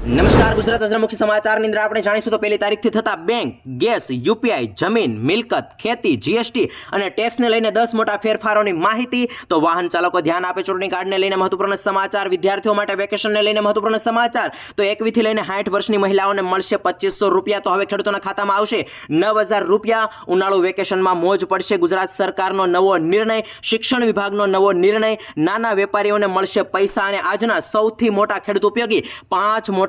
નમસ્કાર, ગુજરાત અઝર મુખ્ય સમાચારની અંદર આપણે જાણીશું તો પહેલી તારીખથી થતા બેંક, ગેસ, યુપીઆઈ, જમીન, મિલકત, ખેતી, જીએસટી અને ટેક્સને લઈને દસ મોટા ફેરફારોની માહિતી. તો વાહન ચાલકો ધ્યાન આપે, ચૂંટણી કાર્ડને લઈને મહત્વપૂર્ણ સમાચાર, વિદ્યાર્થીઓ માટે વેકેશનને લઈને મહત્વપૂર્ણ સમાચાર. તો એકવીથી લઈને સાઠ વર્ષની મહિલાઓને મળશે પચીસો રૂપિયા. તો હવે ખેડૂતોના ખાતામાં આવશે નવ હજાર રૂપિયા. ઉનાળુ વેકેશનમાં મોજ પડશે. ગુજરાત સરકારનો નવો નિર્ણય, શિક્ષણ વિભાગનો નવો નિર્ણય. નાના વેપારીઓને મળશે પૈસા અને આજના સૌથી મોટા ખેડૂત ઉપયોગી પાંચ મોટા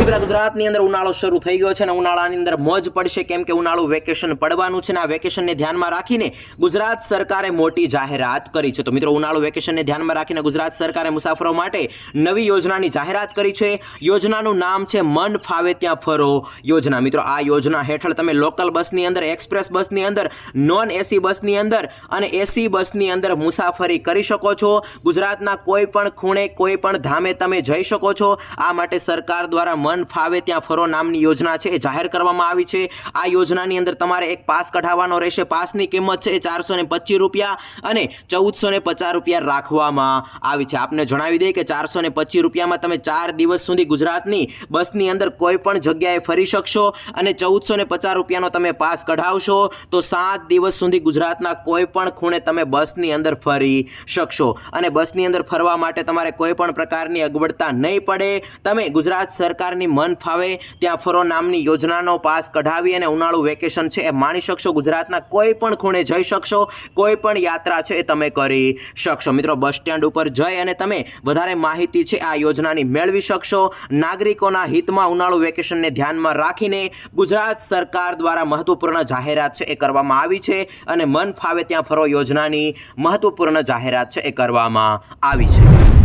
સૌથી ગુજરાતની અંદર ઉનાળો શરૂ થઈ ગયો છે અને ઉનાળાની અંદર મોજ પડશે કેમ કે ઉનાળુ વેકેશન પડવાનું છે અને આ વેકેશનને ધ્યાનમાં રાખીને ગુજરાત સરકારે મોટી જાહેરાત કરી છે. તો મિત્રો, ઉનાળુ વેકેશનને ધ્યાનમાં રાખીને ગુજરાત સરકારે મુસાફરો માટે નવી યોજનાની જાહેરાત કરી છે. યોજનાનું નામ છે મન ફાવે ત્યાં ફરો યોજના. મિત્રો, આ યોજના હેઠળ તમે લોકલ બસની અંદર, એક્સપ્રેસ બસની અંદર નોન એસી બસની અંદર અને એસી બસની અંદર મુસાફરી કરી શકો છો. ગુજરાતના કોઈ પણ ખૂણે, કોઈ પણ ધામે તમે જઈ શકો છો. આ માટે સરકાર દ્વારા મન ફાવે ત્યાં ફરો નામની યોજના છે, એ જાહેર કરવામાં આવી છે. આ યોજનાની અંદર તમારે એક પાસ કઢાવવાનો રહેશે. પાસની કિંમત છે એ ચારસો ને રૂપિયા અને ચૌદસો ને રૂપિયા રાખવામાં આવી છે. આપને જણાવી દઈએ કે ચારસો ને રૂપિયામાં તમે ચાર દિવસ સુધી ગુજરાતની બસની અંદર કોઈ પણ જગ્યાએ ફરી શકશો અને ચૌદસો ને રૂપિયાનો તમે પાસ કઢાવશો તો સાત દિવસ સુધી ગુજરાતના કોઈ પણ ખૂણે તમે બસની અંદર ફરી શકશો. અને બસની અંદર ફરવા માટે તમારે કોઈ પણ પ્રકારની અગવડતા નહીં પડે. તમે ગુજરાત સરકારની મન ફાવે ત્યાં ફરો નામની યોજનાનો પાસ કઢાવી અને ઉનાળુ વેકેશન છે એ માણી શકશો ગુજરાતના કોઈ પણ ખૂણે જઈ શકશો, કોઈ પણ યાત્રા છે એ તમે કરી શકશો. મિત્રો, બસ સ્ટેન્ડ ઉપર જઈ અને તમે વધારે માહિતી છે આ યોજનાની મેળવી શકશો. નાગરિકોના હિતમાં ઉનાળુ વેકેશનને ધ્યાનમાં રાખીને ગુજરાત સરકાર દ્વારા મહત્વપૂર્ણ જાહેરાત છે એ કરવામાં આવી છે અને મન ફાવે ત્યાં ફરો યોજનાની મહત્વપૂર્ણ જાહેરાત છે એ કરવામાં આવી છે.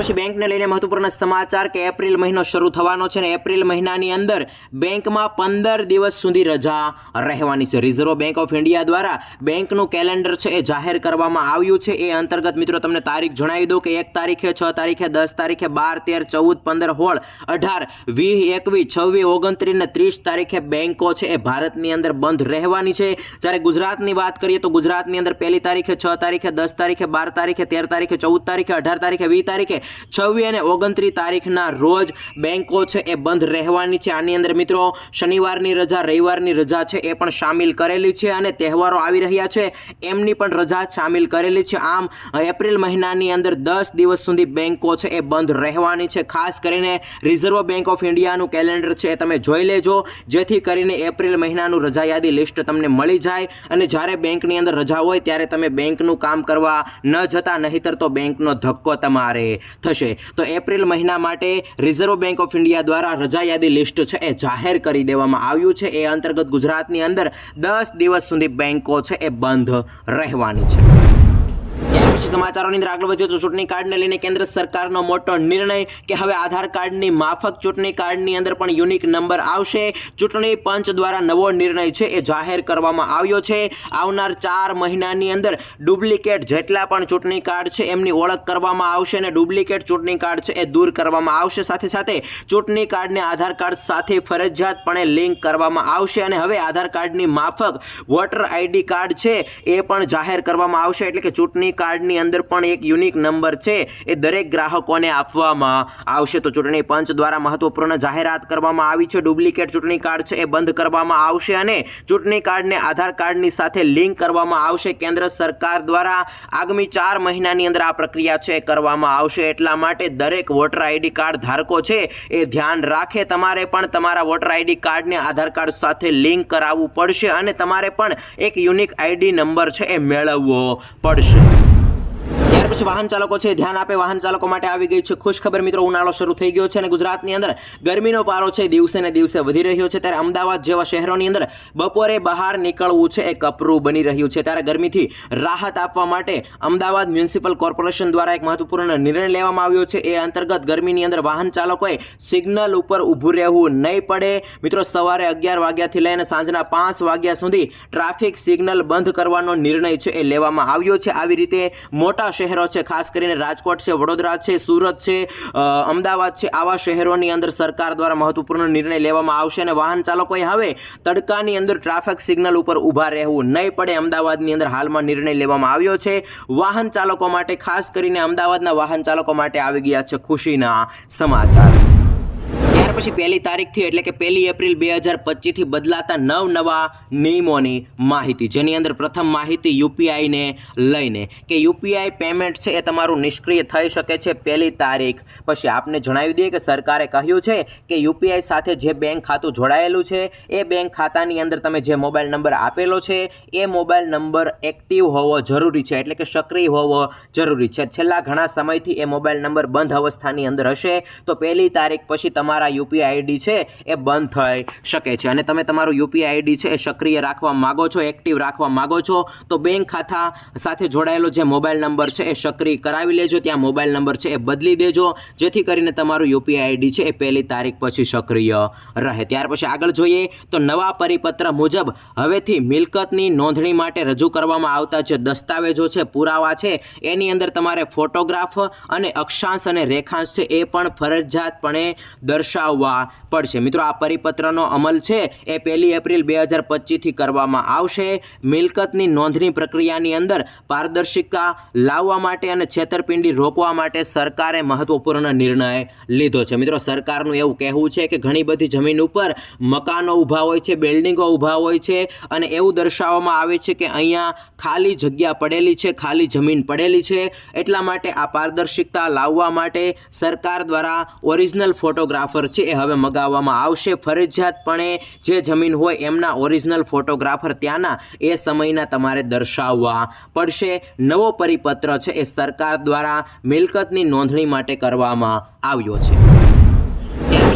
પછી બેંકને લઈને મહત્વપૂર્ણ સમાચાર કે એપ્રિલ મહિનો શરૂ થવાનો છે ને એપ્રિલ મહિનાની અંદર બેંકમાં પંદર દિવસ સુધી રજા રહેવાની છે. રિઝર્વ બેંક ઓફ ઇન્ડિયા દ્વારા બેંકનું કેલેન્ડર છે એ જાહેર કરવામાં આવ્યું છે. એ અંતર્ગત મિત્રો તમને તારીખ જણાવી દઉં કે એક તારીખે છ તારીખે દસ તારીખે બાર તેર ચૌદ પંદર હોળ અઢાર વીસ એકવીસ છવ્વીસ ઓગણત્રીસ ને ત્રીસ તારીખે બેંકો છે એ ભારતની અંદર બંધ રહેવાની છે. જ્યારે ગુજરાતની વાત કરીએ તો ગુજરાતની અંદર પહેલી તારીખે છ તારીખે દસ તારીખે બાર તારીખે તેર તારીખે ચૌદ તારીખે અઢાર તારીખે વીસ તારીખે છવ્વીસ અને ઓગણત્રીસ તારીખના રોજ બેન્કો છે એ બંધ રહેવાની છે. આની અંદર મિત્રો શનિવારની રજા, રવિવારની રજા છે એ પણ સામેલ કરેલી છે અને તહેવારો આવી રહ્યા છે. એમની પણ રજા સામેલ કરેલી છે. આમ એપ્રિલ મહિનાની અંદર દસ દિવસ સુધી બેન્કો છે એ બંધ રહેવાની છે. ખાસ કરીને રિઝર્વ બેન્ક ઓફ ઇન્ડિયાનું કેલેન્ડર છે એ તમે જોઈ લેજો. જેથી કરીને એપ્રિલ મહિનાનું રજા યાદી લિસ્ટ તમને મળી જાય અને જ્યારે બેંકની અંદર રજા હોય ત્યારે તમે બેંકનું કામ કરવા ન જતા, નહીતર તો બેંકનો ધક્કો તમારે થશે. તો એપ્રિલ મહિના માટે રિઝર્વ બેંક ઓફ ઇન્ડિયા દ્વારા રજા યાદી લિસ્ટ છે એ જાહેર કરી દેવામાં આવ્યું છે. એ અંતર્ગત ગુજરાતની અંદર દસ દિવસ સુધી બેંકો છે એ બંધ રહેવાની છે. પછી સમાચારોની અંદર આગળ વધ્યો તો ચૂંટણી કાર્ડને લઈને કેન્દ્ર સરકારનો મોટો નિર્ણય કે હવે આધાર કાર્ડની માફક ચૂંટણી કાર્ડની અંદર પણ યુનિક નંબર આવશે. ચૂંટણી પંચ દ્વારા નવો નિર્ણય છે એ જાહેર કરવામાં આવ્યો છે. આવનાર ચાર મહિનાની અંદર ડુપ્લિકેટ જેટલા પણ ચૂંટણી કાર્ડ છે એમની ઓળખ કરવામાં આવશે અને ડુપ્લિકેટ ચૂંટણી કાર્ડ છે એ દૂર કરવામાં આવશે. સાથે સાથે ચૂંટણી કાર્ડને આધાર કાર્ડ સાથે ફરજિયાતપણે લિંક કરવામાં આવશે અને હવે આધાર કાર્ડની માફક વોટર આઈડી કાર્ડ છે એ પણ જાહેર કરવામાં આવશે. એટલે કે ચૂંટણી કાર્ડની અંદર પણ એક યુનિક નંબર છે. એ દરેક ગ્રાહકોને આપવામાં આવશે. તો ચૂંટણી પંચ દ્વારા મહત્વપૂર્ણ જાહેરાત કરવામાં આવી છે. ડુપ્લિકેટ ચૂંટણી કાર્ડ છે, એ બંધ કરવામાં આવશે અને ચૂંટણી કાર્ડને આધાર કાર્ડની સાથે લિંક કરવામાં આવશે. કેન્દ્ર સરકાર દ્વારા આગામી ચાર મહિનાની અંદર આ પ્રક્રિયા છે, એ કરવામાં આવશે. એટલા માટે દરેક વોટર આઈડી કાર્ડ ધારકો છે, એ ધ્યાન રાખે. તમારે પણ તમારા વોટર આઈડી કાર્ડને આધાર કાર્ડ સાથે લિંક કરાવવું પડશે અને તમારે પણ એક યુનિક આઈડી નંબર છે, એ મેળવવો પડશે. ત્યાર પછી વાહન ચાલકો છે, ધ્યાન આપે, વાહન ચાલકો માટે આવી ગઈ છે ખુશ ખબર મિત્રો, ઉનાળો શરૂ થઈ ગયો છે અને ગુજરાતની અંદર ગરમીનો પારો છે, દિવસે ને દિવસે વધી રહ્યો છે. ત્યારે અમદાવાદ જેવા શહેરોની અંદર બપોરે બહાર નીકળવું છે એ કપરું બની રહ્યું છે. ત્યારે ગરમીથી રાહત આપવા માટે અમદાવાદ મ્યુનિસિપલ કોર્પોરેશન દ્વારા એક મહત્વપૂર્ણ નિર્ણય લેવામાં આવ્યો છે. એ અંતર્ગત ગરમીની અંદર વાહન ચાલકોએ સિગ્નલ ઉપર ઊભું રહેવું નહીં પડે. મિત્રો, સવારે અગિયાર વાગ્યાથી લઈને સાંજના પાંચ વાગ્યા સુધી ટ્રાફિક સિગ્નલ બંધ કરવાનો નિર્ણય છે, એ લેવામાં આવ્યો છે. આવી રીતે મોટા શહેરો શહેરો છે, ખાસ કરીને રાજકોટ છે, વડોદરા છે, સુરત છે અમદાવાદ છે, આવા શહેરોની અંદર સરકાર દ્વારા મહત્વપૂર્ણ નિર્ણય લેવામાં આવશે અને વાહન ચાલકોએ હવે તડકાની અંદર ટ્રાફિક સિગ્નલ ઉપર ઊભા રહેવું નહીં પડે. અમદાવાદની અંદર હાલમાં નિર્ણય લેવામાં આવ્યો છે. વાહન ચાલકો માટે, ખાસ કરીને અમદાવાદના વાહન ચાલકો માટે આવી ગયા છે ખુશીના સમાચાર. ત્યાર પછી પહેલી તારીખથી એટલે કે પહેલી એપ્રિલ બે હજાર પચીસથી બદલાતા નવ નવા નિયમોની માહિતી. જેની અંદર પ્રથમ માહિતી યુપીઆઈને લઈને કે યુપીઆઈ પેમેન્ટ છે એ તમારું નિષ્ક્રિય થઈ શકે છે પહેલી તારીખ. પછી આપને જણાવી દઈએ કે સરકારે કહ્યું છે કે યુપીઆઈ સાથે જે બેંક ખાતું જોડાયેલું છે, એ બેંક ખાતાની અંદર તમે જે મોબાઈલ નંબર આપેલો છે, એ મોબાઈલ નંબર એક્ટિવ હોવો જરૂરી છે. એટલે કે સક્રિય હોવો જરૂરી છે. છેલ્લા ઘણા સમયથી એ મોબાઈલ નંબર બંધ અવસ્થાની અંદર હશે. તો પહેલી તારીખ પછી તમારા યુપીઆઈ આઈડી છે એ બંધ થઈ શકે છે. અને તમે તમારું યુપીઆઈ આઈડી છે એ સક્રિય રાખવા માગો છો, એક્ટિવ રાખવા માગો છો, તો બેંક ખાતા સાથે જોડાયેલો જે મોબાઈલ નંબર છે એ સક્રિય કરાવી લેજો. ત્યાં મોબાઈલ નંબર છે એ બદલી દેજો, જેથી કરીને તમારું યુપીઆઈ આઈડી છે એ પહેલી તારીખ પછી સક્રિય રહે. ત્યાર પછી આગળ જોઈએ તો નવા પરિપત્ર મુજબ હવેથી મિલકતની નોંધણી માટે રજૂ કરવામાં આવતા જે દસ્તાવેજો છે, પુરાવા છે, એની અંદર તમારે ફોટોગ્રાફ અને અક્ષાંશ અને રેખાંશ છે એ પણ ફરજિયાતપણે દર્શાવવા પડશે. મિત્રો, આ પરિપત્રનો અમલ છે એ પહેલી એપ્રિલ બે હજાર પચીસથી કરવામાં આવશે. મિલકતની નોંધણી પ્રક્રિયાની અંદર પારદર્શિકતા લાવવા માટે અને છેતરપિંડી રોકવા માટે સરકારે મહત્વપૂર્ણ નિર્ણય લીધો છે. મિત્રો, સરકારનું એવું કહેવું છે કે ઘણી બધી જમીન ઉપર મકાનો ઊભા હોય છે, બિલ્ડિંગો ઊભા હોય છે અને એવું દર્શાવવામાં આવે છે કે અહીંયા ખાલી જગ્યા પડેલી છે, ખાલી જમીન પડેલી છે. એટલા માટે આ પારદર્શિકતા લાવવા માટે સરકાર દ્વારા ઓરિજિનલ ફોટોગ્રાફર છે એ હવે મગાવવામાં આવશે. ફરજિયાતપણે જે જમીન હોય એમના ઓરિજિનલ ફોટોગ્રાફર ત્યાંના એ સમયના તમારે દર્શાવવા પડશે. નવો પરિપત્ર છે એ સરકાર દ્વારા મિલકતની નોંધણી માટે કરવામાં આવ્યો છે.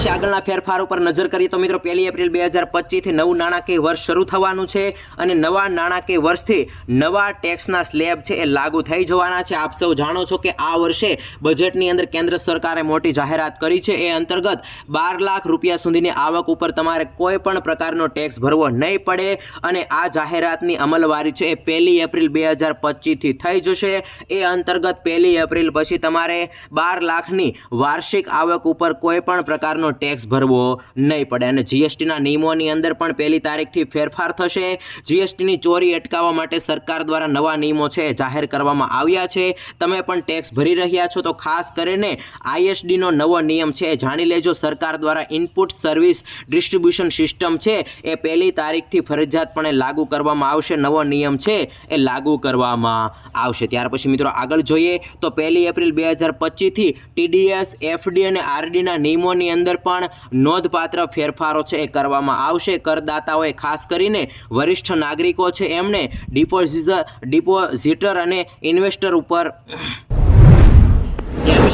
પછી આગળના ફેરફાર ઉપર નજર કરીએ તો મિત્રો, પહેલી એપ્રિલ બે હજાર પચીસથી નવું નાણાકીય વર્ષ શરૂ થવાનું છે અને નવા નાણાકીય વર્ષથી નવા ટેક્સના સ્લેબ છે એ લાગુ થઈ જવાના છે. આપ સૌ જાણો છો કે આ વર્ષે બજેટની અંદર કેન્દ્ર સરકારે મોટી જાહેરાત કરી છે. એ અંતર્ગત બાર લાખ રૂપિયા સુધીની આવક ઉપર તમારે કોઈ પણ પ્રકારનો ટેક્સ ભરવો નહીં પડે અને આ જાહેરાતની અમલવારી છે એ પહેલી એપ્રિલ બે હજાર પચીસથી થઈ જશે. એ અંતર્ગત પહેલી એપ્રિલ પછી તમારે બાર લાખની વાર્ષિક આવક ઉપર કોઈ પણ પ્રકારનો ટેક્સ ભરવો નહીં પડે અને જીએસટીના નિયમોની અંદર પણ પહેલી તારીખથી ફેરફાર થશે. જીએસટીની ચોરી અટકાવવા માટે સરકાર દ્વારા નવા નિયમો છે, જાહેર કરવામાં આવ્યા છે. તમે પણ ટેક્સ ભરી રહ્યા છો તો ખાસ કરીને આઈએસડીનો નવો નિયમ છે, જાણી લેજો સરકાર દ્વારા ઇનપુટ સર્વિસ ડિસ્ટ્રીબ્યુશન સિસ્ટમ છે, એ પહેલી તારીખથી ફરજિયાતપણે લાગુ કરવામાં આવશે. નવો નિયમ છે, એ લાગુ કરવામાં આવશે. ત્યાર પછી મિત્રો આગળ જોઈએ તો પહેલી એપ્રિલ બે હજાર પચીસથી ટીડીએસ એફડી અને આરડીના નિયમોની અંદર પણ નોંધપાત્ર ફેરફારો છે એ કરવામાં આવશે. કરદાતાઓએ ખાસ કરીને વરિષ્ઠ નાગરિકો છે એમને ડિપોઝિટર ડિપોઝિટર અને ઇન્વેસ્ટર ઉપર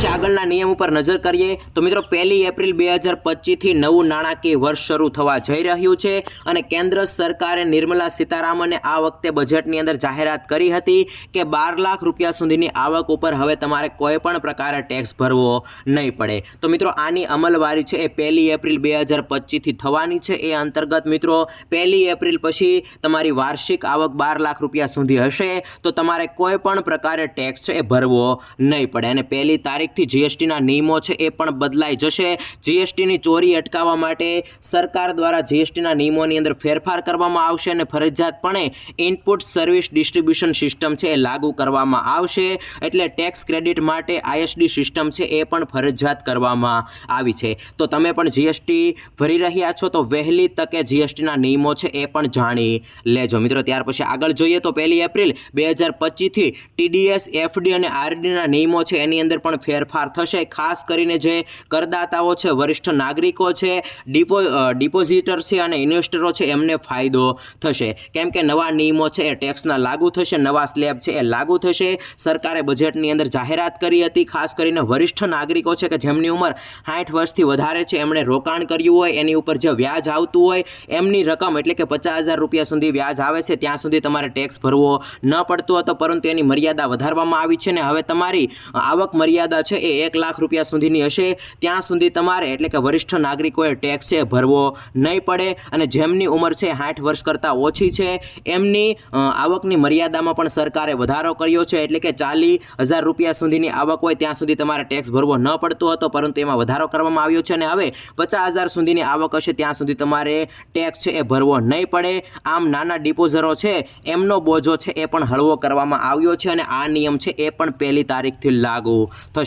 પછી આગળના નિયમ ઉપર નજર કરીએ, તો મિત્રો પહેલી એપ્રિલ બે હજાર પચીસથી નવું નાણાકીય વર્ષ શરૂ થવા જઈ રહ્યું છે અને કેન્દ્ર સરકારે નિર્મલા સીતારામને આ વખતે બજેટની અંદર જાહેરાત કરી હતી કે બાર લાખ રૂપિયા સુધીની આવક ઉપર હવે તમારે કોઈ પણ પ્રકારે ટેક્સ ભરવો નહીં પડે. તો મિત્રો આની અમલવારી છે એ પહેલી એપ્રિલ બે હજાર પચીસથી થવાની છે. એ અંતર્ગત મિત્રો પહેલી એપ્રિલ પછી તમારી વાર્ષિક આવક બાર લાખ રૂપિયા સુધી હશે, તો તમારે કોઈ પણ પ્રકારે ટેક્સ છે એ ભરવો નહીં પડે અને પહેલી તારીખથી જીએસટીના નિયમો છે એ પણ બદલાઈ જશે. જીએસટીની ચોરી અટકાવવા માટે સરકાર દ્વારા જીએસટીના નિયમોની અંદર ફેરફાર કરવામાં આવશે અને ફરજિયાતપણે ઇનપુટ સર્વિસ ડિસ્ટ્રીબ્યુશન સિસ્ટમ છે એ લાગુ કરવામાં આવશે. એટલે ટેક્સ ક્રેડિટ માટે આઈએસડી સિસ્ટમ છે એ પણ ફરજિયાત કરવામાં આવી છે. તો તમે પણ જીએસટી ભરી રહ્યા છો તો વહેલી તકે જીએસટીના નિયમો છે એ પણ જાણી લેજો. મિત્રો, ત્યાર પછી આગળ જોઈએ તો પહેલી એપ્રિલ બે હજાર પચીસથી ટીડીએસ એફડી અને આરડીના નિયમો છે એની અંદર પણ ફેરફાર થશે, ખાસ કરીને જે કરદાતાઓ છે, વરિષ્ઠ નાગરિકો છે, ડિપો ડિપોઝિટર છે અને ઇન્વેસ્ટરો છે, એમને ફાયદો થશે. કેમ કે નવા નિયમો છે, એ ટેક્સના લાગુ થશે, નવા સ્લેબ છે, એ લાગુ થશે. સરકારે બજેટની અંદર જાહેરાત કરી હતી, ખાસ કરીને વરિષ્ઠ નાગરિકો છે, કે જેમની ઉંમર સાઠ વર્ષથી વધારે છે, એમણે રોકાણ કર્યું હોય, એની ઉપર જે વ્યાજ આવતું હોય, એમની રકમ એટલે કે પચાસ હજાર રૂપિયા સુધી વ્યાજ આવે છે, ત્યાં સુધી તમારે ટેક્સ ભરવો ન પડતો હતો, પરંતુ એની મર્યાદા વધારવામાં આવી છે ને, હવે તમારી આવક મર્યાદા છે, એ એક લાખ રૂપિયા સુધીની હશે. ત્યાં સુધી તમારે એટલે કે વરિષ્ઠ નાગરિકોએ ટેક્સ છે ભરવો નહીં પડે અને જેમની ઉંમર છે સાઠ વર્ષ કરતાં ઓછી છે. એમની આવકની મર્યાદામાં પણ સરકારે વધારો કર્યો છે. એટલે કે ચાલી હજાર રૂપિયા સુધીની આવક હોય ત્યાં સુધી તમારે ટેક્સ ભરવો ન પડતો હતો, પરંતુ એમાં વધારો કરવામાં આવ્યો છે અને હવે પચાસ હજાર સુધીની આવક હશે, ત્યાં સુધી તમારે ટેક્સ છે એ ભરવો નહીં પડે. આમ નાના ડિપોઝરો છે, એમનો બોજો છે એ પણ હળવો કરવામાં આવ્યો છે અને આ નિયમ છે એ પણ પહેલી તારીખથી લાગુ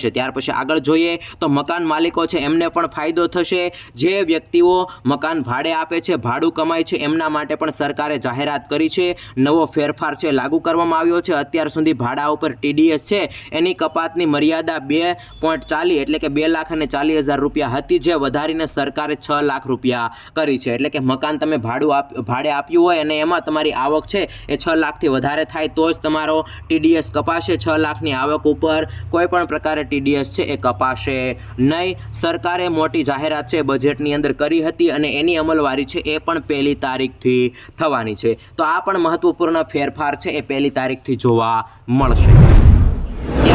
થશે. ત્યાર પછી આગળ જોઈએ તો મકાન માલિકો છે, એમને પણ ફાયદો થશે. જે વ્યક્તિઓ મકાન ભાડે આપે છે, ભાડું કમાય છે, એમના માટે પણ સરકારે જાહેરાત કરી છે. નવો ફેરફાર છે, લાગુ કરવામાં આવ્યો છે. અત્યાર સુધી ભાડા ઉપર ટીડીએસ છે. એની કપાતની મર્યાદા બે પોઈન્ટ ચાલી એટલે કે બે લાખ અને ચાલીસ હજાર રૂપિયા હતી, જે વધારીને સરકારે છ લાખ રૂપિયા કરી છે. એટલે કે મકાન તમે ભાડું આપ, ભાડે આપ્યું હોય અને એમાં તમારી આવક છે, એ છ લાખથી વધારે થાય, તો જ તમારો ટીડીએસ કપાશે. છ લાખની આવક ઉપર કોઈ પણ પ્રકારે ટીડીએસ છે, એ કપાશે નહીં. સરકારે મોટી જાહેરાત છે, બજેટની અંદર કરી હતી અને એની અમલવારી છે, એ પણ પહેલી તારીખથી થવાની છે. તો આ પણ મહત્વપૂર્ણ ફેરફાર છે, એ પહેલી તારીખથી જોવા મળશે.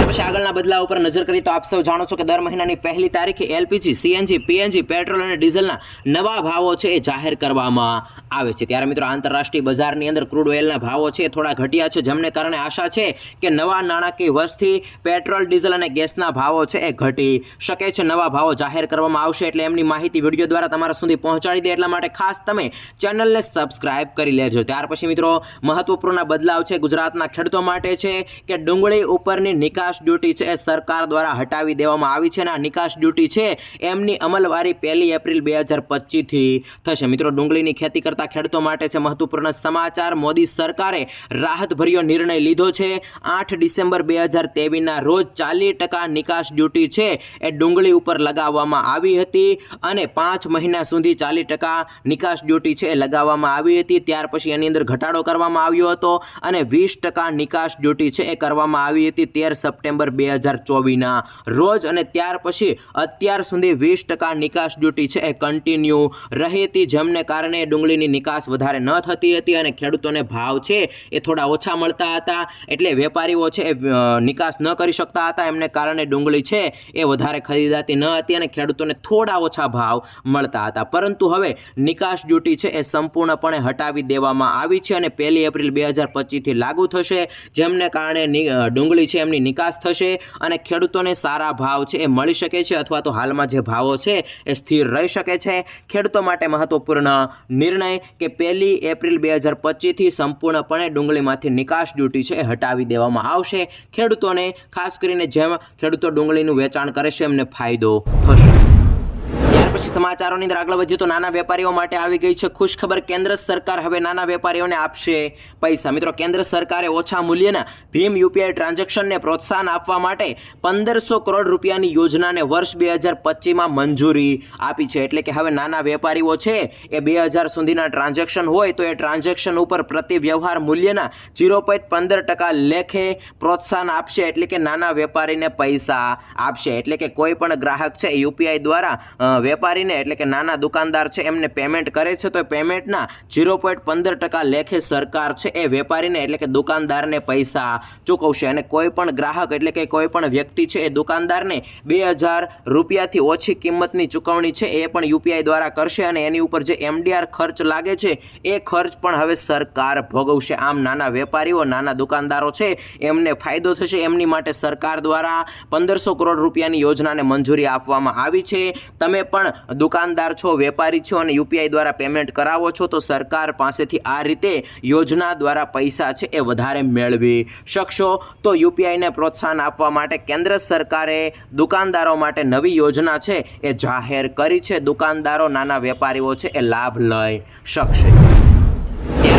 પછી આગળના બદલાવ ઉપર નજર કરીએ તો આપ સૌ જાણો છો કે દર મહિનાની પહેલી તારીખે એલપીજી, સીએનજી, પીએનજી, પેટ્રોલ અને ડીઝલના નવા ભાવો છે એ જાહેર કરવામાં આવે છે. ત્યારે મિત્રો આંતરરાષ્ટ્રીય બજારની અંદર ક્રૂડ ઓઇલના ભાવો છે એ થોડા ઘટ્યા છે, જેમને કારણે આશા છે કે નવા નાણાકીય વર્ષથી પેટ્રોલ, ડીઝલ અને ગેસના ભાવો છે એ ઘટી શકે છે. નવા ભાવો જાહેર કરવામાં આવશે એટલે એમની માહિતી વીડિયો દ્વારા તમારા સુધી પહોંચાડી દે એટલા માટે ખાસ તમે ચેનલને સબસ્ક્રાઇબ કરી લેજો. ત્યાર પછી મિત્રો મહત્વપૂર્ણ બદલાવ છે ગુજરાતના ખેડૂતો માટે છે કે ડુંગળી ઉપરની નિકાસ ડ્યુટી છે એ સરકાર દ્વારા હટાવી દેવામાં આવી છે અને આ નિકાસ ડ્યુટી છે એમની અમલવારી પહેલી એપ્રિલ બે હજાર પચીસથી થશે. મિત્રો, ડુંગળીની ખેતી કરતા ખેડૂતો માટે છે મહત્વપૂર્ણ સમાચાર. મોદી સરકારે રાહતભર્યો નિર્ણય લીધો છે. આઠ ડિસેમ્બર બે હજાર તેવીસના રોજ ચાલીસ ટકા નિકાસ ડ્યુટી છે એ ડુંગળી ઉપર લગાવવામાં આવી હતી અને પાંચ મહિના સુધી ચાલીસ ટકા નિકાસ ડ્યુટી છે એ લગાવવામાં આવી હતી. ત્યાર પછી એની અંદર ઘટાડો કરવામાં આવ્યો હતો અને વીસ ટકા નિકાસ ડ્યુટી છે એ કરવામાં આવી હતી. તેર સપ્ટેમ્બર બે હજાર ચોવીસના. રોજ અને ત્યાર પછી અત્યાર સુધી વીસ ટકા નિકાસ ડ્યુટી છે એ કન્ટિન્યુ રહી હતી જેમને કારણે ડુંગળીની નિકાસ વધારે ન થતી હતી અને ખેડૂતોને ભાવ છે એ થોડા ઓછા મળતા હતા. એટલે વેપારીઓ છે એ નિકાસ ન કરી શકતા હતા. એમને કારણે ડુંગળી છે એ વધારે ખરીદાતી ન હતી અને ખેડૂતોને થોડા ઓછા ભાવ મળતા હતા. પરંતુ હવે નિકાસ ડ્યુટી છે એ સંપૂર્ણપણે હટાવી દેવામાં આવી છે અને પહેલી એપ્રિલ બે હજાર પચીસથી લાગુ થશે. જેમને કારણે ડુંગળી છે એમની નિકાસ થશે અને ખેડૂતોને સારા ભાવ છે એ મળી શકે છે અથવા તો હાલમાં જે ભાવો છે એ સ્થિર રહી શકે છે. ખેડૂતો માટે મહત્વપૂર્ણ નિર્ણય કે પહેલી એપ્રિલ બે હજાર પચીસથી સંપૂર્ણપણે ડુંગળીમાંથી નિકાસ ડ્યુટી છે એ હટાવી દેવામાં આવશે. ખેડૂતોને, ખાસ કરીને જેમ ખેડૂતો ડુંગળીનું વેચાણ કરે છે, એમને ફાયદો થશે. પછી સમાચારોની અંદર આગળ વધ્યું તો નાના વેપારીઓ માટે આવી ગઈ છે ખુશ ખબર કેન્દ્ર સરકાર હવે નાના વેપારીઓને આપશે પૈસા. મિત્રો કેન્દ્ર સરકારે ઓછા મૂલ્યના ભીમ યુપીઆઈ ટ્રાન્ઝેક્શનને પ્રોત્સાહન આપવા માટે પંદરસો કરોડ રૂપિયાની યોજનાને વર્ષ બે હજાર પચીસમાં મંજૂરી આપી છે. એટલે કે હવે નાના વેપારીઓ છે એ બે હજાર સુધીના ટ્રાન્ઝેક્શન હોય તો એ ટ્રાન્ઝેક્શન ઉપર પ્રતિ વ્યવહાર મૂલ્યના ઝીરો પોઈન્ટ પંદર ટકા લેખે પ્રોત્સાહન આપશે. એટલે કે નાના વેપારીને પૈસા આપશે. એટલે કે કોઈ પણ ગ્રાહક છે યુપીઆઈ દ્વારા અ, વેપારીને એટલે કે નાના દુકાનદાર છે, એમને પેમેન્ટ કરે છે, તો પેમેન્ટના ઝીરો પોઈન્ટ પંદર ટકા લેખે સરકાર છે, એ વેપારીને એટલે કે દુકાનદારને પૈસા ચૂકવશે. અને કોઈ પણ ગ્રાહક એટલે કે કોઈ પણ વ્યક્તિ છે, એ દુકાનદારને બે હજાર રૂપિયાથી ઓછી કિંમતની ચૂકવણી છે, એ પણ યુપીઆઈ દ્વારા કરશે અને એની ઉપર જે એમડીઆર ખર્ચ લાગે છે, એ ખર્ચ પણ હવે સરકાર ભોગવશે. આમ નાના વેપારીઓ, નાના દુકાનદારો છે, એમને ફાયદો થશે. એમની માટે સરકાર દ્વારા પંદરસો કરોડ રૂપિયાની યોજનાને મંજૂરી આપવામાં આવી છે. તમે પણ દુકાનદાર છો, વેપારી છો અને યુપીઆઈ દ્વારા પેમેન્ટ કરાવો છો, તો સરકાર પાસેથી આ રીતે યોજના દ્વારા પૈસા છે એ વધારે મેળવી શકશો. તો યુપીઆઈને પ્રોત્સાહન આપવા માટે કેન્દ્ર સરકારે દુકાનદારો માટે નવી યોજના છે એ જાહેર કરી છે. દુકાનદારો, નાના વેપારીઓ છે એ લાભ લઈ શકશે.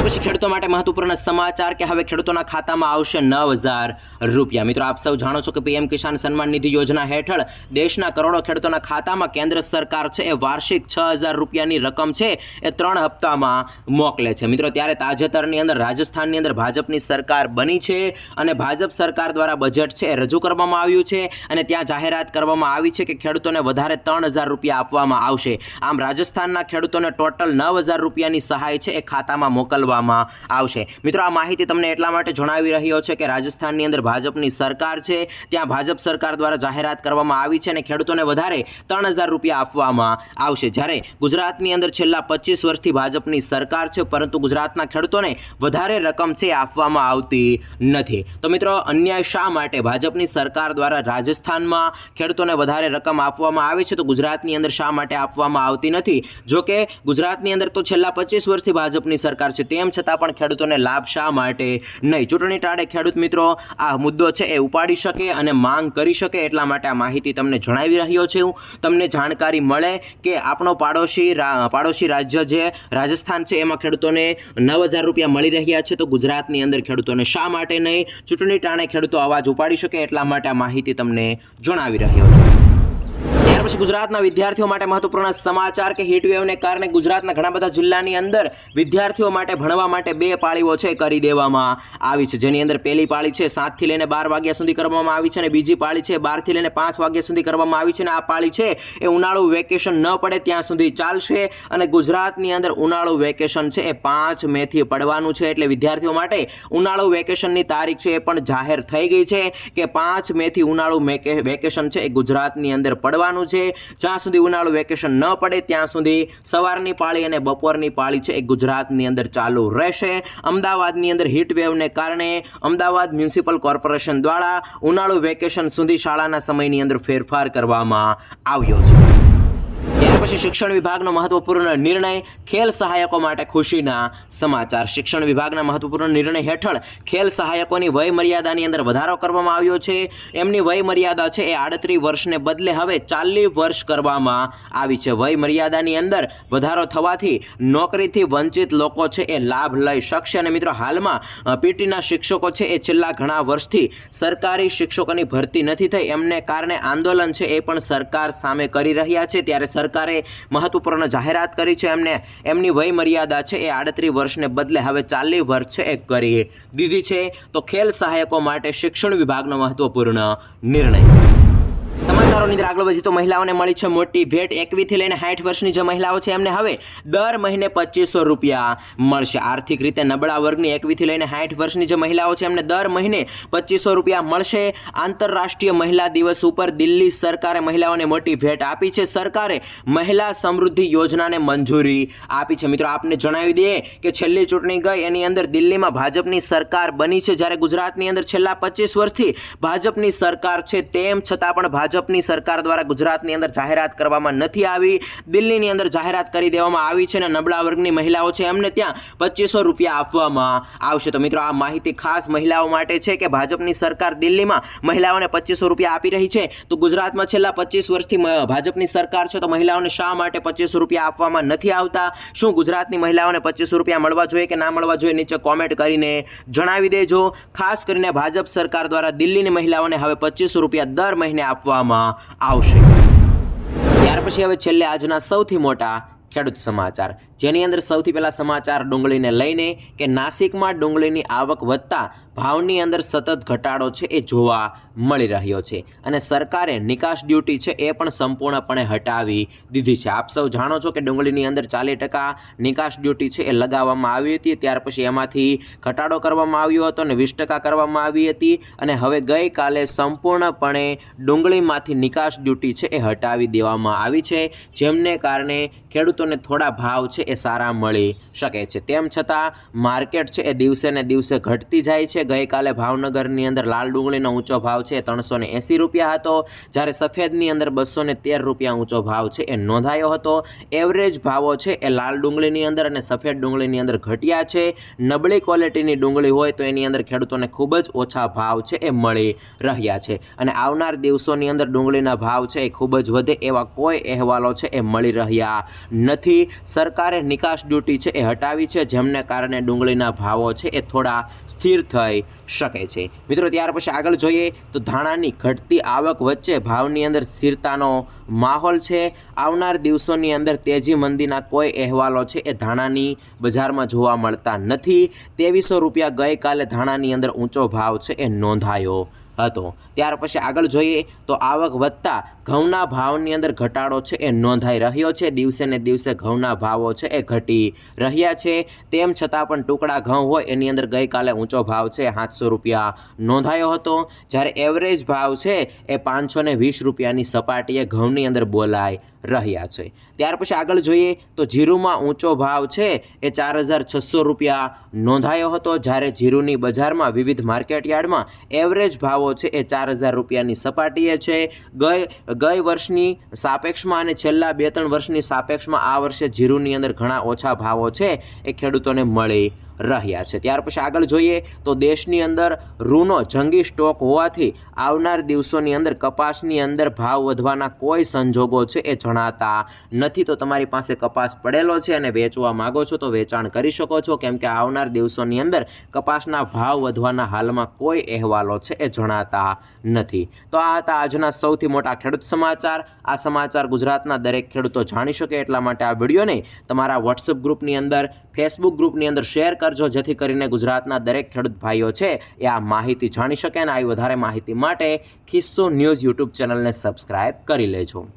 પછી ખેડૂતો માટે મહત્વપૂર્ણ સમાચાર કે હવે ખેડૂતોના ખાતામાં આવશે નવ હજાર રૂપિયા. મિત્રો, આપ સૌ જાણો છો કે પીએમ કિસાન સન્માન નિધિ યોજના હેઠળ દેશના કરોડો ખેડૂતોના ખાતામાં કેન્દ્ર સરકાર છે, એ વાર્ષિક છ હજાર રૂપિયાની રકમ છે, એ ત્રણ હપ્તામાં મોકલે છે. મિત્રો, ત્યારે તાજેતરની અંદર રાજસ્થાનની અંદર ભાજપની સરકાર બની છે અને ભાજપ સરકાર દ્વારા બજેટ છે, એ રજૂ કરવામાં આવ્યું છે અને ત્યાં જાહેરાત કરવામાં આવી છે કે ખેડૂતોને વધારે ત્રણ હજાર રૂપિયા આપવામાં આવશે. આમ રાજસ્થાનના ખેડૂતોને ટોટલ નવ હજાર રૂપિયાની સહાય છે, એ ખાતામાં મોકલવામાં કરવામાં આવશે. મિત્રો, આ માહિતી તમને એટલા માટે જણાવી રહ્યો છે કે રાજસ્થાનની અંદર ભાજપની સરકાર છે. ત્યાં ભાજપ સરકાર દ્વારા જાહેરાત કરવામાં આવી છે અને ખેડૂતોને વધારે ત્રણ હજાર રૂપિયા આપવામાં આવશે. જ્યારે ગુજરાતની અંદર છેલ્લા પચીસ વર્ષથી ભાજપની સરકાર છે, પરંતુ ગુજરાતના ખેડૂતોને વધારે રકમ છે આપવામાં આવતી નથી. તો મિત્રો, અન્યાય શા માટે? ભાજપની સરકાર દ્વારા રાજસ્થાનમાં ખેડૂતોને વધારે રકમ આપવામાં આવે છે તો ગુજરાતની અંદર શા માટે આપવામાં આવતી નથી? જો કે ગુજરાતની અંદર તો છેલ્લા પચીસ વર્ષથી ભાજપની સરકાર છે તેમ છતાં પણ ખેડૂતોને લાભ શા માટે નહીં? ચૂંટણી ટાળે ખેડૂત મિત્રો, આ મુદ્દો છે એ ઉપાડી શકે અને માંગ કરી શકે એટલા માટે આ માહિતી તમને જણાવી રહ્યો છું. તમને જાણકારી મળે કે આપણો પાડોશી પાડોશી રાજ્ય જે રાજસ્થાન છે, એમાં ખેડૂતોને નવ હજાર રૂપિયા મળી રહ્યા છે. તો ગુજરાતની અંદર ખેડૂતોને શા માટે નહીં? ચૂંટણી ટાણે ખેડૂતો અવાજ ઉપાડી શકે એટલા માટે આ માહિતી તમને જણાવી રહ્યો છું. ત્યાર પછી ગુજરાતના વિદ્યાર્થીઓ માટે મહત્વપૂર્ણ સમાચાર કે હીટવેવને કારણે ગુજરાતના ઘણા બધા જિલ્લાની અંદર વિદ્યાર્થીઓ માટે ભણવા માટે બે પાળીઓ છે કરી દેવામાં આવી છે. જેની અંદર પહેલી પાળી છે સાતથી લઈને બાર વાગ્યા સુધી કરવામાં આવી છે અને બીજી પાળી છે બારથી લઈને પાંચ વાગ્યા સુધી કરવામાં આવી છે અને આ પાળી છે એ ઉનાળુ વેકેશન ન પડે ત્યાં સુધી ચાલશે અને ગુજરાતની અંદર ઉનાળુ વેકેશન છે એ પાંચ મેથી પડવાનું છે એટલે વિદ્યાર્થીઓ માટે ઉનાળુ વેકેશનની તારીખ છે એ પણ જાહેર થઈ ગઈ છે કે પાંચ મેથી ઉનાળુ વેકેશન છે એ ગુજરાતની અંદર પડવાનું છે. જ્યાં સુધી ઉનાળુ વેકેશન ન પડે, ત્યાં સુધી સવારની પાળી અને બપોરની પાળી છે એ ગુજરાતની અંદર ચાલુ રહેશે. અમદાવાદની અંદર વેવને કારણે અમદાવાદ મ્યુનિસિપલ કોર્પોરેશન દ્વારા ઉનાળુ વેકેશન સુધી શાળાના સમયની અંદર ફેરફાર કરવામાં આવ્યો છે. પછી શિક્ષણ વિભાગનો મહત્વપૂર્ણ નિર્ણય ખેલ સહાયકો માટે ખુશીના સમાચાર. શિક્ષણ વિભાગના મહત્વપૂર્ણ નિર્ણય હેઠળ ખેલ સહાયકોની વય મર્યાદાની અંદર વધારો કરવામાં આવ્યો છે. એમની વય મર્યાદા છે એ આડત્રીસ વર્ષને બદલે હવે ચાલીસ વર્ષ કરવામાં આવી છે. વય મર્યાદાની અંદર વધારો થવાથી નોકરીથી વંચિત લોકો છે એ લાભ લઈ શકશે અને મિત્રો હાલમાં પીટીના શિક્ષકો છે એ છેલ્લા ઘણા વર્ષથી સરકારી શિક્ષકોની ભરતી નથી થઈ. એમને કારણે આંદોલન છે એ પણ સરકાર સામે કરી રહ્યા છે. ત્યારે સરકારે મહત્વપૂર્ણ જાહેરાત કરી છે. એમને, એમની વય મર્યાદા છે એ આડત્રીસ વર્ષને બદલે હવે ચાલીસ વર્ષ છે એ કરી દીધી છે. તો ખેલ સહાયકો માટે શિક્ષણ વિભાગનો મહત્વપૂર્ણ નિર્ણય. અંદર આગળ વધી તો મહિલાઓને મળી છે મોટી ભેટ. એકવીથી લઈને સાઠ વર્ષની જે મહિલાઓ છે, એમને હવે દર મહિને પચીસો રૂપિયા મળશે. આર્થિક રીતે નબળા વર્ગની એકવીથી લઈને સાઠ વર્ષની જે મહિલાઓ છે, એમને દર મહિને પચીસો રૂપિયા મળશે. આંતરરાષ્ટ્રીય મહિલા દિવસ ઉપર દિલ્હી સરકારે મહિલાઓને મોટી ભેટ આપી છે. સરકારે મહિલા સમૃદ્ધિ યોજનાને મંજૂરી આપી છે. મિત્રો, આપને જણાવી દઈએ કે છેલ્લી ચૂંટણી ગઈ, એની અંદર દિલ્હીમાં ભાજપની સરકાર બની છે. જ્યારે ગુજરાતની અંદર છેલ્લા પચીસ વર્ષથી ભાજપની સરકાર છે, તેમ છતાં પણ ભાજપની સરકાર દ્વારા ગુજરાતની અંદર જાહેરાત કરવામાં નથી આવી. દિલ્હીની અંદર જાહેરાત કરી દેવામાં આવી છે અને નબળા વર્ગની મહિલાઓ છે એમને ત્યાં પચીસો રૂપિયા આપવામાં આવશે. તો મિત્રો, આ માહિતી ખાસ મહિલાઓ માટે છે કે ભાજપની સરકાર દિલ્હીમાં મહિલાઓને પચીસો રૂપિયા આપી રહી છે. તો ગુજરાતમાં છેલ્લા પચીસ વર્ષથી ભાજપની સરકાર છે તો મહિલાઓને શા માટે પચીસો રૂપિયા આપવામાં નથી આવતા? શું ગુજરાતની મહિલાઓને પચીસો રૂપિયા મળવા જોઈએ કે ના મળવા જોઈએ નીચે કોમેન્ટ કરીને જણાવી દેજો. ખાસ કરીને ભાજપ સરકાર દ્વારા દિલ્હીની મહિલાઓને હવે પચીસો રૂપિયા દર મહિને આપવામાં આવશે. ત્યાર પછી હવે છેલ્લે આજના સૌથી મોટા ખેડૂત સમાચાર. જેની અંદર સૌથી પહેલાં સમાચાર ડુંગળીને લઈને કે નાસિકમાં ડુંગળીની આવક વધતા ભાવની અંદર સતત ઘટાડો છે એ જોવા મળી રહ્યો છે. અને સરકારે નિકાસ ડ્યુટી છે એ પણ સંપૂર્ણપણે હટાવી દીધી છે. આપ સૌ જાણો છો કે ડુંગળીની અંદર ચાલીસ ટકા નિકાસ ડ્યુટી છે એ લગાવવામાં આવી હતી. ત્યાર પછી એમાંથી ઘટાડો કરવામાં આવ્યો હતો અને વીસ ટકા કરવામાં આવી હતી. અને હવે ગઈકાલે સંપૂર્ણપણે ડુંગળીમાંથી નિકાસ ડ્યુટી છે એ હટાવી દેવામાં આવી છે. જેમને કારણે ખેડૂતોને થોડા ભાવ છે એ સારા મળી શકે છે. તેમ છતાં, માર્કેટ છે એ દિવસે ને દિવસે ઘટતી જાય છે. ગઈકાલે ભાવનગરની અંદર લાલ ડુંગળીનો ઊંચો ભાવ છે ત્રણસો ને એંસી રૂપિયા હતો. જ્યારે સફેદની અંદર બસો ને તેર રૂપિયા ઊંચો ભાવ છે એ નોંધાયો હતો. એવરેજ ભાવો છે એ લાલ ડુંગળીની અંદર અને સફેદ ડુંગળીની અંદર ઘટ્યા છે. નબળી ક્વોલિટીની ડુંગળી હોય તો એની અંદર ખેડૂતોને ખૂબ જ ઓછા ભાવ છે એ મળી રહ્યા છે. અને આવનાર દિવસોની અંદર ડુંગળીના ભાવ છે એ ખૂબ જ વધે એવા કોઈ અહેવાલો છે એ મળી રહ્યા નથી. સરકારે નિકાસ ડ્યુટી છે એ હટાવી છે, જેમને કારણે ડુંગળીના ભાવો છે એ થોડા સ્થિર થઈ શકે છે. મિત્રો, ત્યાર પછી આગળ જોઈએ તો ધાણાની ઘટતી આવક વચ્ચે ભાવની અંદર સ્થિરતાનો માહોલ છે. આવનાર દિવસોની અંદર તેજી મંદીના કોઈ અહેવાલો છે એ ધાણાની બજારમાં જોવા મળતા નથી. ત્રેવીસો રૂપિયા ગઈકાલે ધાણાની અંદર ઊંચો ભાવ છે એ નોંધાયો હતો. ત્યાર પછી આગળ જોઈએ તો આવક વધતા ઘઉંના ભાવની અંદર ઘટાડો છે એ નોંધાઈ રહ્યો છે. દિવસે ને દિવસે ઘઉંના ભાવો છે એ ઘટી રહ્યા છે. તેમ છતાં પણ ટુકડા ઘઉં હોય એની અંદર ગઈકાલે ઊંચો ભાવ છે સાતસો રૂપિયા નોંધાયો હતો. જ્યારે એવરેજ ભાવ છે એ પાંચસો ને વીસ રૂપિયાની સપાટીએ ઘઉંની અંદર બોલાય રહ્યા છે. ત્યાર પછી આગળ જોઈએ તો જીરુમાં ઊંચો ભાવ છે એ ચાર હજાર છસો રૂપિયા નોંધાયો હતો. જ્યારે જીરુની બજારમાં વિવિધ માર્કેટયાર્ડમાં એવરેજ ભાવો છે એ ચાર હજાર રૂપિયાની સપાટીએ છે. ગઈ ગઈ વર્ષની સાપેક્ષમાં અને છેલ્લા બે ત્રણ વર્ષની સાપેક્ષમાં આ વર્ષે જીરુની અંદર ઘણા ઓછા ભાવો છે. એ ખેડૂતોને મળી રહ્યા છે. ત્યાર પછી આગળ જોઈએ તો દેશની અંદર રૂનો જંગી સ્ટોક હોવાથી આવનાર દિવસોની અંદર કપાસની અંદર ભાવ વધવાના કોઈ સંજોગો છે એ જણાતા નથી. તો તમારી પાસે કપાસ પડેલો છે અને વેચવા માગો છો તો વેચાણ કરી શકો છો. કેમ કે આવનાર દિવસોની અંદર કપાસના ભાવ વધવાના હાલમાં કોઈ અહેવાલો છે એ જણાતા નથી. તો આ હતા આજના સૌથી મોટા ખેડૂત સમાચાર. આ સમાચાર ગુજરાતના દરેક ખેડૂતો જાણી શકે એટલા માટે આ વિડીયોને તમારા વોટ્સઅપ ગ્રુપની અંદર ફેસબુક ગ્રુપની અંદર શેર કરજો, જેથી કરીને ગુજરાતના દરેક ખેડૂત ભાઈઓ છે એ આ માહિતી જાણી શકે અને આવી વધારે માહિતી માટે ખિસ્સો ન્યૂઝ યુટ્યુબ ચેનલને સબસ્ક્રાઈબ કરી લેજો.